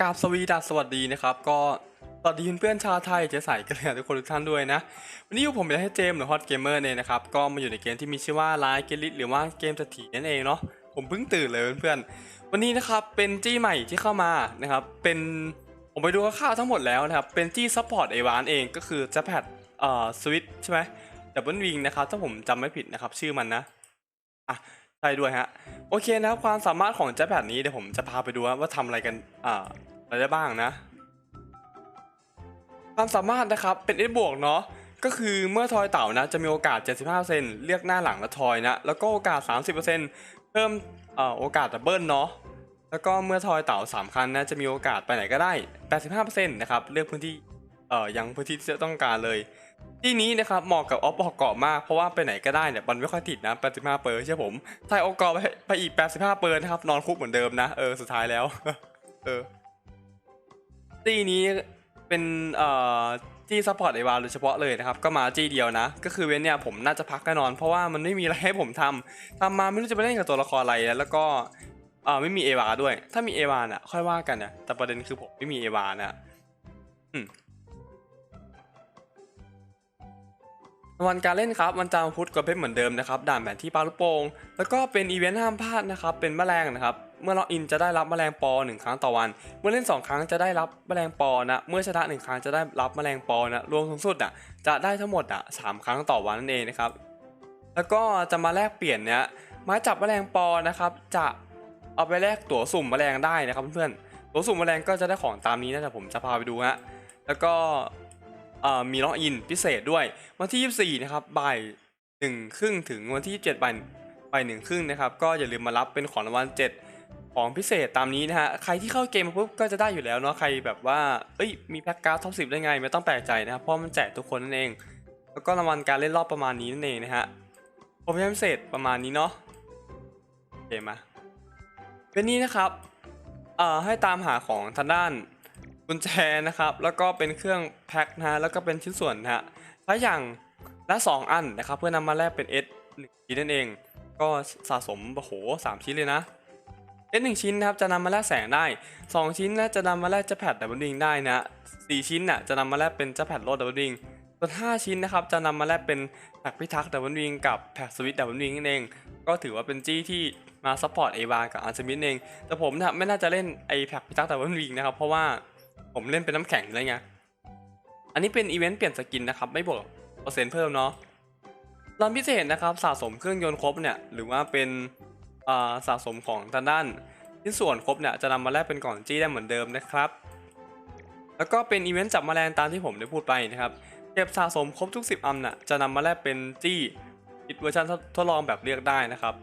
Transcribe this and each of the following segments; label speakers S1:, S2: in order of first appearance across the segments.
S1: กราบสวีดัสสวัสดีนะครับ ก็สวัสดีเพื่อนๆชาวไทยเจะใส่กันเลยทุกคนทุกท่านด้วยนะ วันนี้อยู่ผมเป็นให้เจมหรือฮอตเกมเมอร์เนี่ยนะครับ ก็มาอยู่ในเกมที่มีชื่อว่าไลน์เกลิหรือว่าเกมสถีนั่นเองเนาะผมเพิ่งตื่นเลยเพื่อนๆวันนี้นะครับเป็นจี้ใหม่ที่เข้ามานะครับเป็นผมไปดูคร่าวๆทั้งหมดแล้วนะครับเป็นจี้ซัพพอร์ตเอวานเองก็คือจะแพดเอ่อสวิตใช่ไหมดับเบิลวิงนะครับถ้าผมจำไม่ผิดนะครับชื่อมันนะอะ ใช่ด้วยฮะ โอเคนะครับความสามารถของเจ็ตแพดนี้เดี๋ยวผมจะพาไปดูว่าทำอะไรกันอ่าอะไรได้บ้างนะ ความสามารถนะครับเป็น S บวกเนาะก็คือเมื่อทอยเต่านะจะมีโอกาส 75%เลือกหน้าหลังและทอยนะแล้วก็โอกาส 30%เพิ่มเอ่อโอกาสดับเบิลเนาะแล้วก็เมื่อทอยเต่า3ครั้งนะจะมีโอกาสไปไหนก็ได้ 85%นะครับเลือกพื้นที่เอ่อยังพื้นที่ที่จะต้องการเลย ที่นี้นะครับเหมาะกับออฟออกเกาะมากเพราะว่าไปไหนก็ได้เนี่ยมันไม่ค่อยติดนะ85เปอร์ใช่ผมใส่ออกเกาะไปไปอีก 85เปอร์นะครับนอนคุกเหมือนเดิมนะเออสุดท้ายแล้วเออที่นี้เป็นเอ่อที่ซัพพอร์ตไอวาโดยเฉพาะเลยนะครับก็มาจี้เดียวนะ ก็คือเว้นเนี่ยผมน่าจะพักแน่นอน เพราะว่ามันไม่มีอะไรให้ผมทำทำมาไม่รู้จะไปเล่นกับตัวละครอะไรแล้วก็เอ่อไม่มีเอวาด้วย ถ้ามีเอวาน่ะค่อยว่ากันนะแต่ประเด็นคือผมไม่มีเอวานะอืม วันการเล่นครับวันจันทร์พุธก็เป็นเหมือนเดิมนะครับด่านแผนที่ปลาลูกโป่งแล้วก็เป็นอีเวนต์ห้ามพลาดนะครับเป็นแมลงนะครับเมื่อล็อกอินจะได้รับแมลงปอหนึ่งครั้งต่อวัน เมื่อเล่นสองครั้งจะได้รับแมลงปอนะเมื่อชนะหนึ่งครั้งจะได้รับแมลงปอนะรวมสูงสุดอะจะได้ทั้งหมดอะสามครั้งต่อวันนั่นเองนะครับแล้วก็จะมาแลกเปลี่ยนเนี้ยไม้จับแมลงปอนะครับจะเอาไปแลกตั๋วสุ่มแมลงได้นะครับเพื่อนๆตั๋วสุ่มแมลงก็จะได้ของตามนี้นะแต่ผมจะพาไปดูฮะแล้วก็ มีล็อกอินพิเศษด้วย วันที่ 24 นะครับบ่ายหนึ่งครึ่งถึงวันที่ 27บ่ายบ่ายหนึ่งครึ่งนะครับ ก็อย่าลืมมารับเป็นของรางวัล 7 ของพิเศษตามนี้นะฮะ ใครที่เข้าเกมมาปุ๊บก็จะได้อยู่แล้วเนาะ ใครแบบว่า เอ้ย มีแพ็กการ์ดท็อปสิได้ไง ไม่ต้องแปลกใจนะครับ เพราะมันแจกทุกคนนั่นเอง แล้วก็รางวัลการเล่นรอบประมาณนี้นั่นเองนะฮะผมยังพิเศษประมาณนี้เนาะโอเคมาเป็นนี้นะครับ เอ่อ ให้ตามหาของทางด้าน กุญแจนะครับ แล้วก็เป็นเครื่องแพ็คนะฮะแล้วก็เป็นชิ้นส่วนนะฮะใช้อย่างละ 2 อันนะครับ เพื่อนำมาแลกเป็น S 1ชิ้นนั่นเอง ก็สะสมโอ้โหสามชิ้นเลยนะ S 1ชิ้นนะครับจะนำมาแลกแสงได้ 2 ชิ้นนะจะนำมาแลกเจะแพดดับเบิลวิงได้นะ4ชิ้นน่ะจะนำมาแลกเป็นเจะแพดโลดดับเบิลวิงส่วน5ชิ้นนะครับจะนำมาแลกเป็นแพ็กพิทักษ์ดับเบิลวิงกับแพ็กสวิตดับเบิลวิงนั่นเอง ก็ถือว่าเป็นจี้ที่มาซัพพอร์ตเอวากับอาร์ซมิธเอง แต่ผมนะไม่น่าจะเล่นไอแพ็กพิทักษ์ดับเบิลวิงนะครับเพราะว่า ผมเล่นเป็นน้ำแข็งเลยไงอันนี้เป็นอีเวนต์เปลี่ยนสกินนะครับ ไม่บวกเปอร์เซ็นต์เพิ่มเนาะรอนพิเศษนะครับสะสมเครื่องยนต์ครบเนี่ยหรือว่าเป็นอ่าสะสมของทางด้านชิ้นส่วนครบเนี่ยจะนำมาแลกเป็นกล่องจี้ได้เหมือนเดิมนะครับ แล้วก็เป็นอีเวนต์จับแมลงตามที่ผมได้พูดไปนะครับเก็บสะสมครบทุก 10 อันน่ะจะนำมาแลกเป็นจี้คิดเวอร์ชันทดลองแบบเรียกได้นะครับ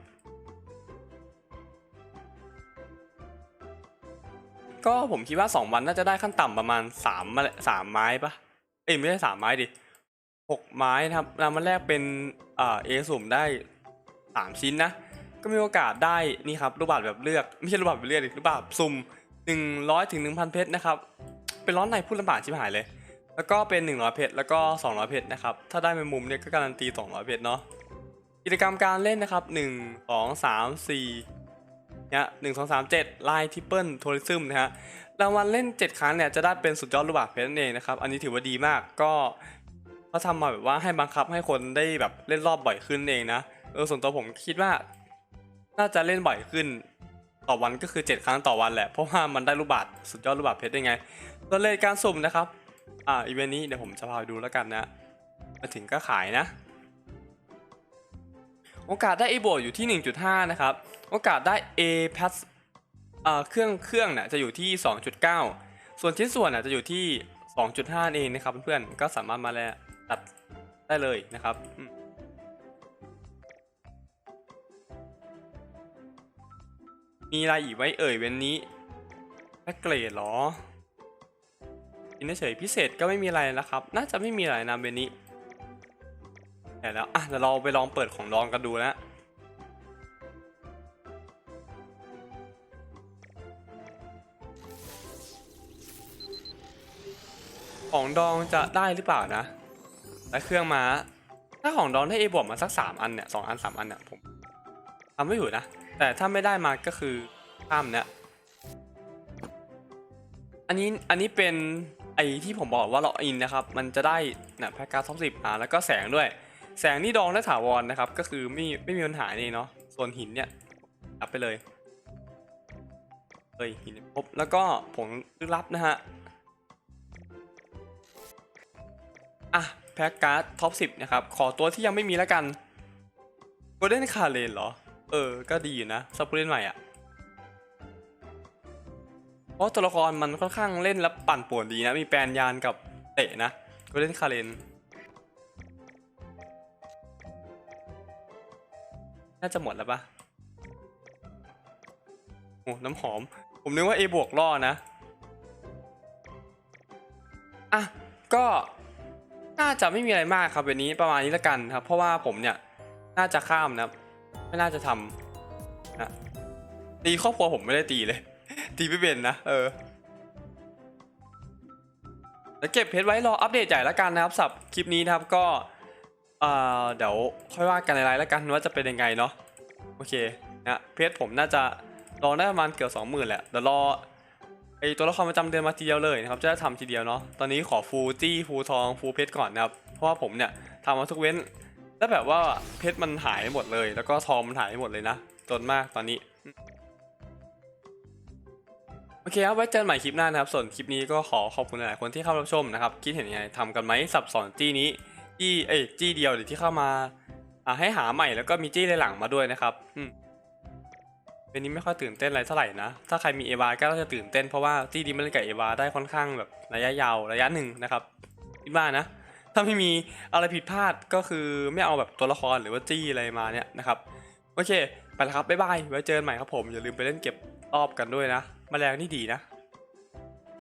S1: ก็ผมคิดว่า2วันน่าจะได้ขั้นต่ำประมาณ3มสามไม้ปะเอ้ยไม่ใช่สามไม้ดิหกไม้นะครับนำมาแลกเป็นอ่าเอสุ่มได้3ชิ้นนะ ก็มีโอกาสได้นี่ครับรูปบาทแบบเลือกไม่ใช่รูปบาทแบบเลือกดิรูปบาทสุ่ม100ถึง1,000เพชรนะครับ เป็นร้อนในพูดลำบากชิบหายเลย แล้วก็เป็น100เพชรแล้วก็200เพชรนะครับ ถ้าได้เป็นมุมเนี่ยก็การันตี200เพชรเนาะกิจกรรมการเล่นนะครับ1 2 3 4 เนี่ยหนึ่งสองสามเจ็ดไลน์ทิปเปิลทัวริซึมนะฮะรางวัลเล่น 7 ครั้งเนี่ยจะได้เป็นสุดยอดลูกบาศก์เพชรนั่นเองนะครับ อันนี้ถือว่าดีมากก็เขาทำมาแบบว่าให้บังคับให้คนได้แบบเล่นรอบบ่อยขึ้นเองนะเออส่วนตัวผมคิดว่า น่าจะเล่นบ่อยขึ้นต่อวันก็คือ 7 ครั้งต่อวันแหละเพราะว่ามันได้ลูกบาศก์สุดยอดลูกบาศก์เพชรได้ไงตัวเลขการสุ่มนะครับอ่าอีเวนต์นี้เดี๋ยวผมจะพาไปดูแล้วกันนะมาถึงก็ขายนะ โอกาสได้ A บวกอยู่ที่ 1.5 นะครับ โอกาสได้ A plus เอ่อเครื่องเครื่องเนี่ยจะอยู่ที่ 2.9 ส่วนชิ้นส่วนน่ะจะอยู่ที่ 2.5 เองนะครับเพื่อนๆ ก็สามารถมาแล้วตัดได้เลยนะครับอืมมีอะไรอีกไว้เอ่ยเว้นนี้แพ็กเกรดเหรอกินเฉยพิเศษก็ไม่มีอะไรนะครับ น่าจะไม่มีอะไรนะเว้นนี้ เดี๋ยวแล้วอะเดี๋ยวเราไปลองเปิดของดองกันดูนะของดองจะได้หรือเปล่านะ และเครื่องมา ถ้าของดองได้เอบวกมาสักสามอันเนี่ยสองอันสามอันเนี่ยผมทำไม่อยู่นะ แต่ถ้าไม่ได้มาก็คือข้ามเนี่ย อันนี้ อันนี้เป็นไอที่ผมบอกว่าล็ออินนะครับ มันจะได้นะแพ็กการ์ดท็อปสิบมาแล้วก็แสงด้วย แสงนี่ดองได้ถาวรนะครับ ก็คือไม่ไม่มีปัญหานี่เนาะส่วนหินเนี่ยรับไปเลยเลยหินครบแล้วก็ผงลึกลับนะฮะอะแพ็กการ์ดท็อปสิบนะครับ ขอตัวที่ยังไม่มีแล้วกันโกลเด้นคาเลนเหรอ เออ ก็ดีอยู่นะซับเล่นใหม่อะเพราะตัวละครมันค่อนข้างเล่นแล้วปั่นป่วนดีนะ มีแปลนยานกับเตะนะก็เล่นคาเรน น่าจะหมดแล้วปะโอ้น้ำหอม ผมนึกว่า A บวกล่อนะ อะ ก็น่าจะไม่มีอะไรมากครับวันนี้ประมาณนี้ละกันครับ เพราะว่าผมเนี่ย น่าจะข้ามนะไม่น่าจะทำนะตีครอบครัวผมไม่ได้ตีเลย ตีไม่เป็นนะ เออแล้วเก็บเพชรไว้รออัปเดตใหญ่แล้วกันนะครับสับคลิปนี้นะครับก็ อ่อเดี๋ยวค่อยว่ากันในไลน์แล้วกันว่าจะเป็นยังไงเนาะโอเคนะเพชรผมน่าจะรอได้ประมาณเกือบสองหมื่นแหละเดี๋ยวรอไอตัวละครประจำเดือนมาทีเดียวเลยนะครับจะได้ทำทีเดียวเนาะตอนนี้ขอฟูจี้ฟูทองฟูเพชรก่อนนะครับเพราะว่าผมเนี่ยทำมาทุกเว้นแล้วแบบว่าเพชรมันหายหมดเลย แล้วก็ทองมันหายหมดเลยนะจนมากตอนนี้โอเคครับไว้เจอกันใหม่คลิปหน้านะครับ ส่วนคลิปนี้ก็ขอขอบคุณหลายๆคนที่เข้ารับชมนะครับ คิดเห็นยังไงทำกันไหมสับสอนจี้นี้ จี้เอ้ยจี้เดียวหรือที่เข้ามาอ่าให้หาใหม่แล้วก็มีจี้ในหลังมาด้วยนะครับอืมเป็นนี้ไม่ค่อยตื่นเต้นอะไรเท่าไหร่นะ ถ้าใครมีเอวาก็จะตื่นเต้นเพราะว่าจี้นี้มันเล่นกับเอวาได้ค่อนข้างแบบระยะยาวระยะหนึ่งนะครับคิดว่านะ ถ้าไม่มีอะไรผิดพลาดก็คือไม่เอาแบบตัวละครหรือว่าจี้อะไรมาเนี่ยนะครับ โอเค ไปแล้วครับบ๊ายบายไว้เจอกันใหม่ครับผมอย่าลืมไปเล่นเก็บรอบกันด้วยนะมแมลงนี่ดีนะ